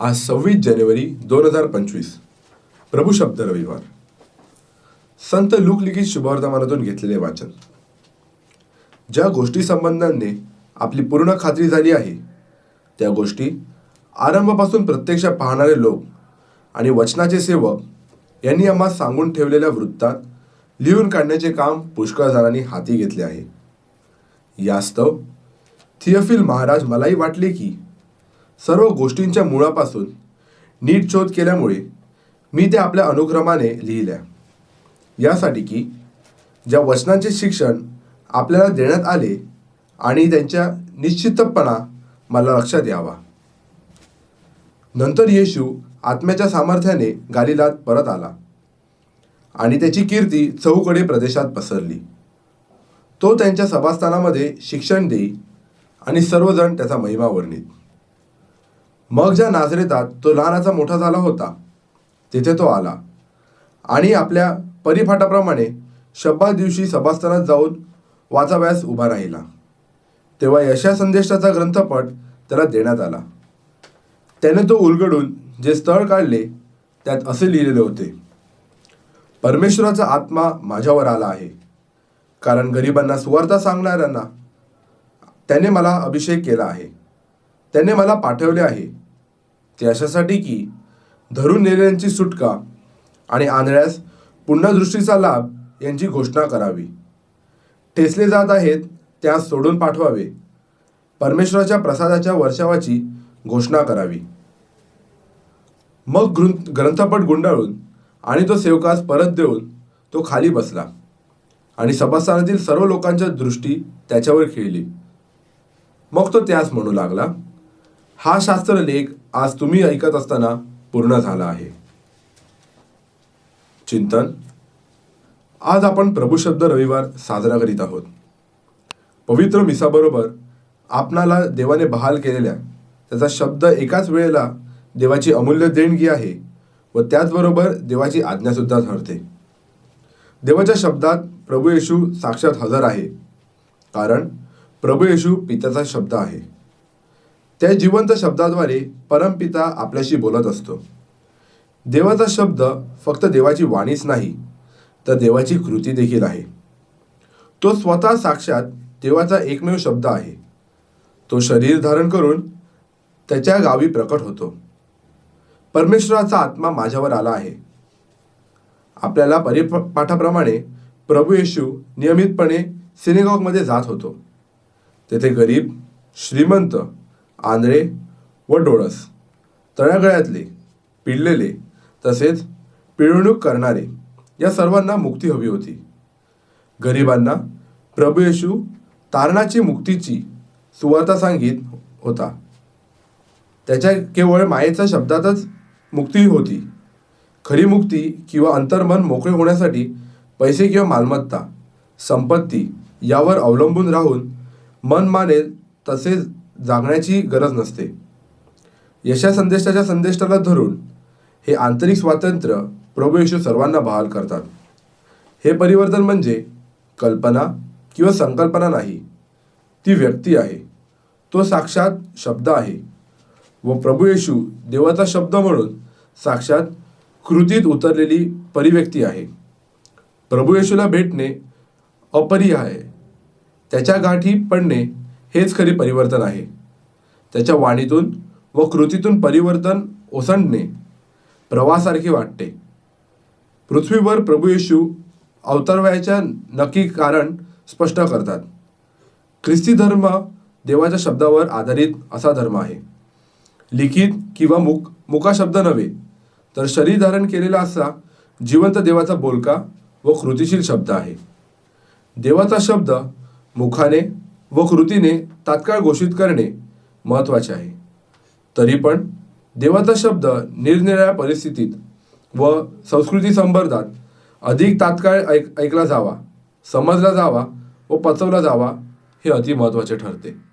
आज सव्वीस जानेवारी दोन हजार पंचवीस. प्रभू शब्द रविवार. संत लुकलिखित लिखित घेतलेले वाचन. ज्या गोष्टी संबंधांनी आपली पूर्ण खात्री झाली आहे त्या गोष्टी आरंभापासून प्रत्यक्ष पाहणारे लोक आणि वचनाचे सेवक यांनी आम्हा सांगून ठेवलेल्या वृत्तात लिहून काढण्याचे काम पुष्कळ जणांनी हाती घेतले आहे. यास्तव थिओफिल महाराज मलाही वाटले की सर्व गोष्टींच्या मुळापासून नीट शोध केल्यामुळे मी त्या आपल्या अनुक्रमाने लिहिल्या. यासाठी की ज्या वचनांचे शिक्षण आपल्याला देण्यात आले आणि त्यांच्या निश्चितपणा मला लक्षात यावा. नंतर येशू आत्म्याच्या सामर्थ्याने गालिलात परत आला आणि त्याची कीर्ती चौकडे प्रदेशात पसरली. तो त्यांच्या सभास्थानामध्ये शिक्षण देई आणि सर्वजण त्याचा महिमा वर्णित. मग ज्या नाजरेतात तो लहानाचा मोठा झाला होता तिथे तो आला. आणि आपल्या परिफाटाप्रमाणे शब्बा दिवशी सभास्थानात जाऊन वाचाव्यास उभा राहिला. तेव्हा यशा संदेशाचा ग्रंथपट त्याला देण्यात आला. त्याने तो उलगडून जे स्थळ काढले त्यात असे लिहिलेले होते परमेश्वराचा आत्मा माझ्यावर आला आहे. कारण गरिबांना सुवार्ता सांगणाऱ्यांना त्याने मला अभिषेक केला आहे. त्याने मला पाठवले आहे. ते अशासाठी की धरून नेल्यांची सुटका आणि आंधळ्यास पुन्हा दृष्टीचा लाभ यांची घोषणा करावी. ठेसले जात आहेत त्यास सोडून पाठवावे. परमेश्वराच्या प्रसादाच्या वर्षावाची घोषणा करावी. मग ग्रंथ ग्रंथपट गुंडाळून आणि तो सेवकास परत देऊन तो खाली बसला आणि सभास्थानातील सर्व लोकांच्या दृष्टी त्याच्यावर खेळली. मग तो त्यास म्हणू लागला हा शास्त्रलेख आज तुम्ही ऐकत असताना पूर्ण झाला आहे. चिंतन. आज आपण प्रभूशब्द रविवार साजरा करीत आहोत. पवित्र मिसाबरोबर आपणाला देवाने बहाल केलेल्या त्याचा शब्द एकाच वेळेला देवाची अमूल्य देणगी आहे व त्याचबरोबर देवाची आज्ञासुद्धा ठरते. देवाच्या शब्दात प्रभू येशू साक्षात हजर आहे. कारण प्रभू येशू पित्याचा शब्द आहे. त्या जिवंत शब्दाद्वारे परमपिता आपल्याशी बोलत असतो. देवाचा शब्द फक्त देवाची वाणीच नाही तर देवाची कृती देखील आहे. तो स्वतः साक्षात देवाचा एकमेव शब्द आहे. तो शरीर धारण करून त्याच्या गावी प्रकट होतो. परमेश्वराचा आत्मा माझ्यावर आला आहे. आपल्याला परिपाठाप्रमाणे प्रभू येशू नियमितपणे सिनेगॉगमध्ये जात होतो. तेथे गरीब श्रीमंत आंधळे व डोळस. तळागळ्यातले पिळलेले तसेच पिळवणूक करणारे या सर्वांना मुक्ती हवी होती. गरिबांना प्रभू येशू तारणाची मुक्तीची सुवार्ता सांगित होता. त्याच्या केवळ मायेच्या शब्दातच मुक्ती होती. खरी मुक्ती किंवा अंतर्मन मोकळे होण्यासाठी पैसे किंवा मालमत्ता संपत्ती यावर अवलंबून राहून मन मानेल तसेच जागण्याची गरज नसते. यशा संदेशाच्या संदेशाला धरून हे आंतरिक स्वातंत्र्य प्रभू येशू सर्वांना बहाल करतात. हे परिवर्तन म्हणजे कल्पना किंवा संकल्पना नाही ती व्यक्ती आहे. तो साक्षात शब्द आहे व प्रभू येशू देवाचा शब्द म्हणून साक्षात कृतीत उतरलेली परिव्यक्ती आहे. प्रभू येशूला भेटणे अपरिहाय त्याच्या गाठी पडणे हेच खरी परिवर्तन आहे. त्याच्या वाणीतून व कृतीतून परिवर्तन ओसंडणे प्रवासारखे वाटते. पृथ्वीवर प्रभू येशू अवतरवायच्या नक्की कारण स्पष्ट करतात. ख्रिस्ती धर्म देवाच्या शब्दावर आधारित असा धर्म आहे. लिखित किंवा मुक मुका शब्द नव्हे तर शरीर धारण केलेला असा जिवंत देवाचा बोलका व कृतिशील शब्द आहे. देवाचा शब्द मुखाने व कृतीने तात्काळ घोषित करणे महत्त्वाचे आहे. तरी पण देवाचा शब्द निरनिराळ्या परिस्थितीत व संस्कृती संबंधात अधिक तात्काळ ऐक ऐकला जावा समजला जावा व पचवला जावा हे अति महत्त्वाचे ठरते.